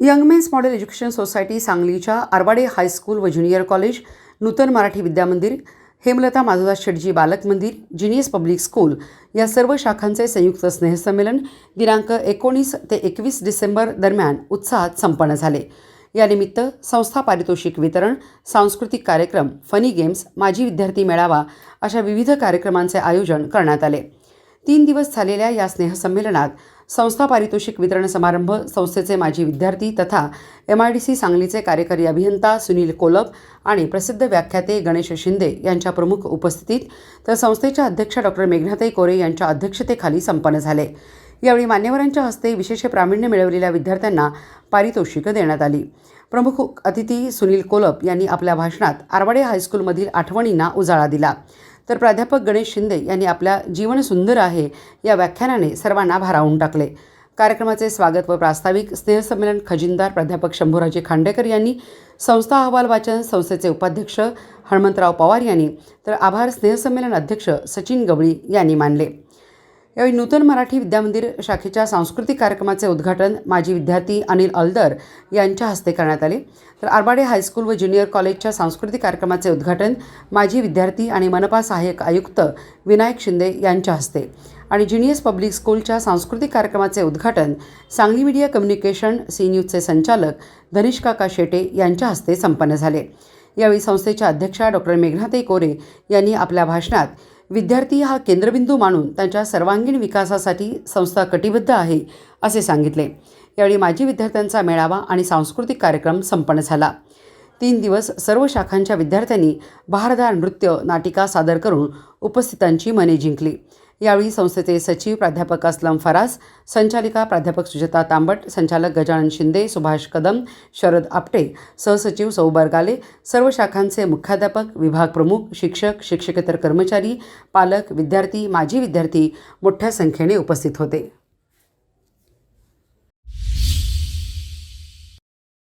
यंगमेन्स model education society सांगलीच्या Arwade high school व junior college Nutan Marathi Vidyamandir Hemlata Madhavdas Shetji Balak Mandir genius public school या सर्व शाखांचे संयुक्त स्नेहसंमेलन दिनांक एकोणीस ते एकवीस डिसेंबर दरम्यान उत्साहात संपन्न झाले. यानिमित्त संस्था पारितोषिक वितरण सांस्कृतिक कार्यक्रम फनी गेम्स माजी विद्यार्थी मेळावा अशा विविध कार्यक्रमांचे आयोजन करण्यात आले. तीन दिवस झालेल्या या स्नेहसंमेलनात संस्था पारितोषिक वितरण समारंभ संस्थेचे माजी विद्यार्थी तथा एम आय डी सी सांगलीचे कार्यकारी अभियंता सुनील कोलप आणि प्रसिद्ध व्याख्याते गणेश शिंदे यांच्या प्रमुख उपस्थितीत तर संस्थेच्या अध्यक्ष डॉक्टर मेघनाताई कोरे यांच्या अध्यक्षतेखाली संपन्न झाले. यावेळी मान्यवरांच्या हस्ते विशेष प्रावीण्य मिळवलेल्या विद्यार्थ्यांना पारितोषिकं देण्यात आली. प्रमुख अतिथी सुनील कोलप यांनी आपल्या भाषणात आरवाडे हायस्कूलमधील आठवणींना उजाळा दिला. तर प्राध्यापक गणेश शिंदे यांनी आपल्या जीवन सुंदर आहे या व्याख्यानाने सर्वांना भारावून टाकले. कार्यक्रमाचे स्वागत व प्रास्ताविक स्नेहसंमेलन खजिनदार प्राध्यापक शंभूराजे खांडेकर यांनी संस्था अहवाल वाचन संस्थेचे उपाध्यक्ष हनुमंतराव पवार यांनी तर आभार स्नेहसंमेलन अध्यक्ष सचिन गवळी यांनी मानले. यावेळी नूतन मराठी विद्यामंदिर शाखेच्या सांस्कृतिक कार्यक्रमाचे उद्घाटन माजी विद्यार्थी अनिल अल्दर यांच्या हस्ते करण्यात आले. तर आरबाडे हायस्कूल व ज्युनियर कॉलेजच्या सांस्कृतिक कार्यक्रमाचे उद्घाटन माजी विद्यार्थी आणि मनपा सहाय्यक आयुक्त विनायक शिंदे यांच्या हस्ते आणि ज्युनियस पब्लिक स्कूलच्या सांस्कृतिक कार्यक्रमाचे उद्घाटन सांगली मीडिया कम्युनिकेशन सी न्यूजचे संचालक धनिष काका शेटे यांच्या हस्ते संपन्न झाले. यावेळी संस्थेच्या अध्यक्षा डॉक्टर मेघनाताई कोरे यांनी आपल्या भाषणात विद्यार्थी हा केंद्रबिंदू मानून त्यांच्या सर्वांगीण विकासासाठी संस्था कटिबद्ध आहे असे सांगितले. यावेळी माजी विद्यार्थ्यांचा मेळावा आणि सांस्कृतिक कार्यक्रम संपन्न झाला. तीन दिवस सर्व शाखांच्या विद्यार्थ्यांनी बहारदार नृत्य नाटिका सादर करून उपस्थितांची मने जिंकली. यावेळी संस्थेचे सचिव प्राध्यापक असलम फरास संचालिका प्राध्यापक सुजाता तांबट संचालक गजानन शिंदे सुभाष कदम शरद आपटे सहसचिव सौबर्गाले सर्व शाखांचे मुख्याध्यापक विभाग प्रमुख शिक्षक शिक्षकेतर कर्मचारी पालक विद्यार्थी माजी विद्यार्थी मोठ्या संख्येने उपस्थित होते.